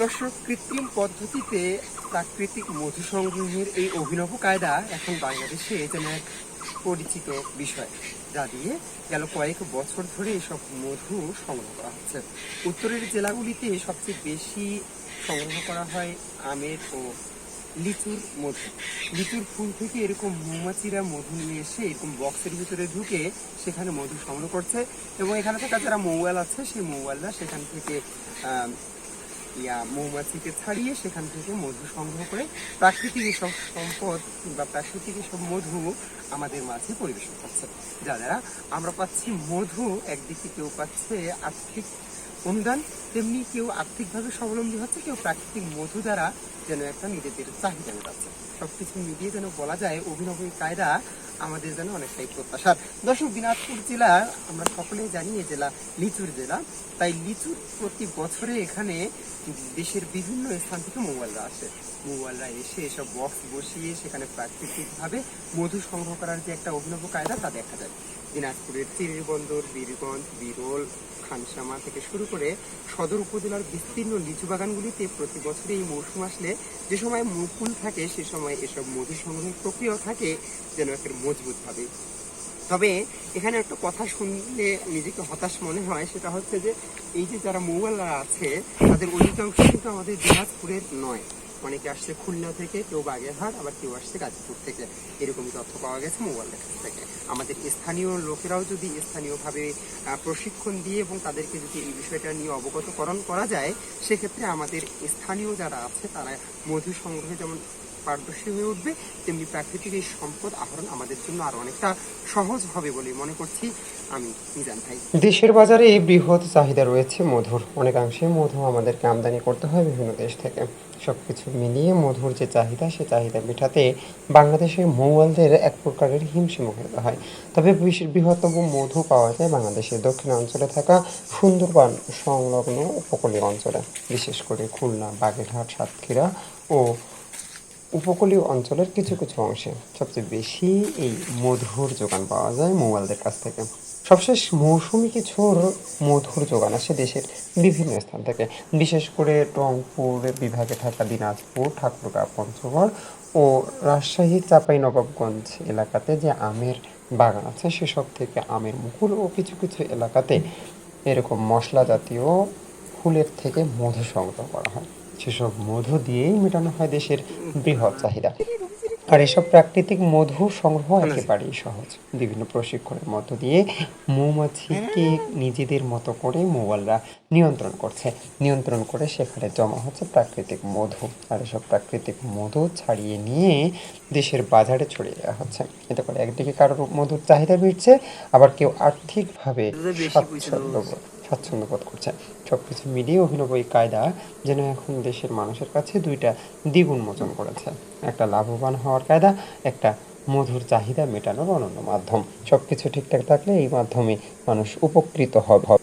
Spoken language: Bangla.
দর্শক, কৃত্রিম পদ্ধতিতে প্রাকৃতিক মধু সংগ্রহের এই অভিনব কায়দা এখন বাংলাদেশে যেন এক পরিচিত বিষয়, যা দিয়ে গেল কয়েক বছর ধরে এসব মধু সংগ্রহ করা হচ্ছে। উত্তরের জেলাগুলিতে সবচেয়ে বেশি সংগ্রহ করা হয় আমের ও লিচুর মধু। লিচুর ফুল থেকে এরকম মৌমাছিরা মধু নিয়ে এসে এরকম বক্সের ভিতরে ঢুকে সেখানে মধু সংগ্রহ করছে এবং এখানে থাকা যারা মৌয়াল আছে, সেই মৌয়ালরা সেখান থেকে মৌমাছিকে ছাড়িয়ে সেখান থেকে মধু সংগ্রহ করে প্রাকৃতিক এসব সম্পদ বা প্রাকৃতিক এসব মধু আমাদের মাঝে পরিবেশন করছে। যা দ্বারা আমরা পাচ্ছি মধু, একদিকে কেউ পাচ্ছে আর্থিক অনুদান, তেমনি কেউ আর্থিকভাবে স্বাবলম্বী হচ্ছে, কেউ প্রাকৃতিক মধু দ্বারা যেন একটা নিজেদের চাহিদা মেটাচ্ছে। সবকিছু মিলিয়ে যেন বলা যায়, অভিনব কায়দা আমাদের জন্য অনেকটাই প্রত্যাশার দর্শক, দিনাজপুর জেলা, আমরা সকলেই জানি এই জেলা লিচুর জেলা। তাই লিচুর প্রতি বছরে এখানে দেশের বিভিন্ন স্থান থেকে মোবাইলরা আসে। মোবাইলরা এসে এসব বক্স বসিয়ে সেখানে প্রাকৃতিকভাবে মধু সংগ্রহ করার যে একটা অভিনব কায়দা, তা দেখা যায়। দিনাজপুরের চিরিবন্দর বীরগঞ্জ, বিরল, খানসামা থেকে শুরু করে সদর উপজেলার বিস্তীর্ণ লিচু বাগানগুলিতে প্রতি বছরে এই মৌসুম আসলে যে সময় মুকুল থাকে, সে সময় এসব মধু সংগ্রহের প্রক্রিয়া থাকে যেন একটা মজবুত ভাবে তবে এখানে একটা কথা শুনলে নিজেকে হতাশ মনে হয়, সেটা হচ্ছে যে এই যে যারা মোবাইলরা আছে, তাদের অধিকাংশ কিন্তু আমাদের দিনাজপুরের নয়। অনেকে আসছে খুলনা থেকে, কেউ বাগেরহাট, আবার কেউ আসছে গাজীপুর থেকে। এরকম তথ্য পাওয়া গেছে মোবাইল থেকে। আমাদের স্থানীয় লোকেরাও যদি স্থানীয়ভাবে প্রশিক্ষণ দিয়ে এবং তাদেরকে যদি এই বিষয়টা নিয়ে অবগতকরণ করা যায়, সেক্ষেত্রে আমাদের স্থানীয় যারা আছে, তারা মধু সংগ্রহে যেমন পারদর্শী হয়ে উঠবে, তেমনি প্রাকৃতিক এই সম্পদ আহরণ আমাদের জন্য আরও অনেকটা সহজ হবে বলে মনে করছি আমি, মিজান ভাই। দেশের বাজারে এই বৃহৎ চাহিদা রয়েছে মধুর। অনেকাংশে মধু আমাদেরকে আমদানি করতে হয় বিভিন্ন দেশ থেকে। সবকিছু মিলিয়ে মধুর যে চাহিদা, সে চাহিদা মেটাতে বাংলাদেশের মৌয়ালদের এক প্রকারের হিমশিম হতে হয়। তবে বৃহত্তম মধু পাওয়া যায় বাংলাদেশের দক্ষিণ অঞ্চলে থাকা সুন্দরবন সংলগ্ন উপকূলীয় অঞ্চলে। বিশেষ করে খুলনা, বাগেরহাট, সাতক্ষীরা ও উপকূলীয় অঞ্চলের কিছু কিছু অংশে সবচেয়ে বেশি এই মধুর যোগান পাওয়া যায় মোবাইলদের কাছ থেকে। সবশেষ মৌসুমি কিছুর মধুর যোগান আসে দেশের বিভিন্ন স্থান থেকে। বিশেষ করে রংপুর বিভাগে থাকা দিনাজপুর, ঠাকুরগাঁ, পঞ্চগড় ও রাজশাহী চাঁপাই নবাবগঞ্জ এলাকাতে যে আমের বাগান আছে, সেসব থেকে আমের মুকুল ও কিছু কিছু এলাকাতে এরকম মশলা জাতীয় ফুলের থেকে মধু সংগ্রহ করা হয়। সেসব মধু দিয়েই মেটানো হয় দেশের বৃহৎ চাহিদা। আর এসব প্রাকৃতিক মধু সংগ্রহ একেবারেই সহজ। বিভিন্ন প্রশিক্ষণের মধ্য দিয়ে মৌমাছিকে নিজেদের মতো করে মোবাইলরা নিয়ন্ত্রণ করছে। নিয়ন্ত্রণ করে সেখানে জমা হচ্ছে প্রাকৃতিক মধু। আর এসব প্রাকৃতিক মধু ছাড়িয়ে নিয়ে দেশের বাজারে ছড়িয়ে দেওয়া হচ্ছে। এতে করে একদিকে কারোর মধুর চাহিদা বাড়ছে আবার কেউ আর্থিকভাবে স্বাচ্ছন্দ্য স্বাচ্ছন্দ্য বোধ করছে। সব কিছু মিলিয়ে অভিনব এই কায়দা যেন এখন দেশের মানুষের কাছে দুইটা দ্বিগুণ মোচন করেছে। একটা লাভবান হওয়ার কায়দা, একটা মধুর চাহিদা মেটানোর অনন্য মাধ্যম। সব কিছু ঠিকঠাক থাকলে এই মাধ্যমে মানুষ উপকৃত হবে